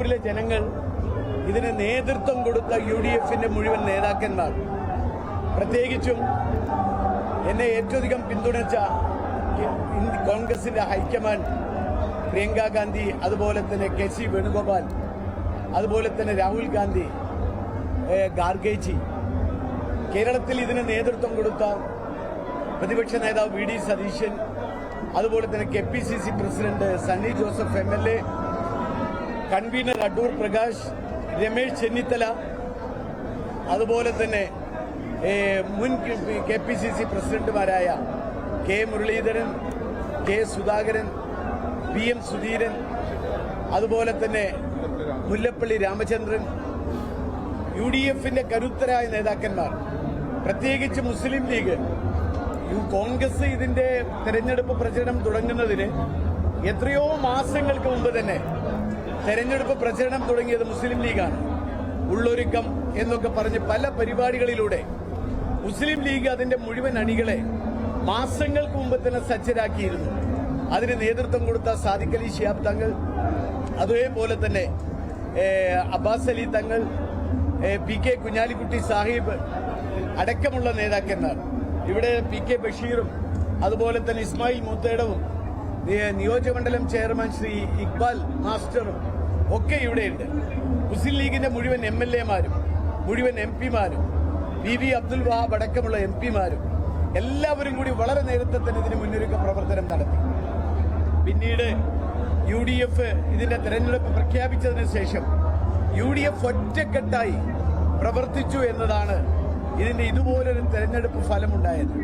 ിലെ ജനങ്ങൾ ഇതിന് നേതൃത്വം കൊടുത്ത യു ഡി എഫിന്റെ മുഴുവൻ നേതാക്കന്മാർ. പ്രത്യേകിച്ചും എന്നെ ഏറ്റവും അധികം പിന്തുണച്ച കോൺഗ്രസിന്റെ ഹൈക്കമാൻഡ് പ്രിയങ്ക ഗാന്ധി അതുപോലെ തന്നെ കെ സി വേണുഗോപാൽ അതുപോലെ തന്നെ രാഹുൽ ഗാന്ധി ഗാർഗേജി. കേരളത്തിൽ ഇതിന് നേതൃത്വം കൊടുത്ത പ്രതിപക്ഷ നേതാവ് വി ഡി സതീശൻ അതുപോലെ തന്നെ K P C C president Sunny Joseph M L A convenor Adoor Prakash Ramesh Chennithala അതുപോലെ തന്നെ മുൻ കെ പി സി സി പ്രസിഡന്റുമാരായ K Muraleedharan K Sudhakaran P M Sudheeran അതുപോലെ തന്നെ മുല്ലപ്പള്ളി രാമചന്ദ്രൻ യു ഡി എഫിന്റെ കരുത്തരായ നേതാക്കന്മാർ പ്രത്യേകിച്ച് മുസ്ലിം ലീഗ് കോൺഗ്രസ് ഇതിന്റെ തെരഞ്ഞെടുപ്പ് പ്രചരണം തുടങ്ങുന്നതിന് എത്രയോ മാസങ്ങൾക്ക് മുമ്പ് തന്നെ തെരഞ്ഞെടുപ്പ് പ്രചരണം തുടങ്ങിയത് മുസ്ലിം ലീഗാണ്. ഉള്ളൊരുക്കം എന്നൊക്കെ പറഞ്ഞ് പല പരിപാടികളിലൂടെ മുസ്ലിം ലീഗ് അതിന്റെ മുഴുവൻ അണികളെ മാസങ്ങൾക്ക് മുമ്പ് തന്നെ സജ്ജരാക്കിയിരുന്നു. അതിന് നേതൃത്വം കൊടുത്ത സാദിഖ് അലി ഷിയാബ് തങ്ങൾ അതേപോലെ തന്നെ അബ്ബാസ് അലി തങ്ങൾ പി കെ കുഞ്ഞാലിക്കുട്ടി സാഹിബ് അടക്കമുള്ള നേതാക്കന്മാർ. ഇവിടെ പി കെ ബഷീറും അതുപോലെ തന്നെ ഇസ്മായിൽ മൂത്തേടവും നിയോജകമണ്ഡലം ചെയർമാൻ ശ്രീ ഇക്ബാൽ മാസ്റ്ററും ഒക്കെ ഇവിടെയുണ്ട്. മുസ്ലിം ലീഗിന്റെ മുഴുവൻ എം എൽ എമാരും മുഴുവൻ എം പിമാരും വി വി അബ്ദുൽ വഹാബ് അടക്കമുള്ള എം പിമാരും എല്ലാവരും കൂടി വളരെ നേരത്തെ തന്നെ ഇതിന് മുന്നൊരുക്ക പ്രവർത്തനം നടത്തി. പിന്നീട് യു ഡി എഫ് ഇതിന്റെ തെരഞ്ഞെടുപ്പ് പ്രഖ്യാപിച്ചതിന് ശേഷം യു ഡി എഫ് ഒറ്റക്കെട്ടായി പ്രവർത്തിച്ചു എന്നതാണ് ഇതിന്റെ ഇതുപോലൊരു തെരഞ്ഞെടുപ്പ് ഫലമുണ്ടായത്.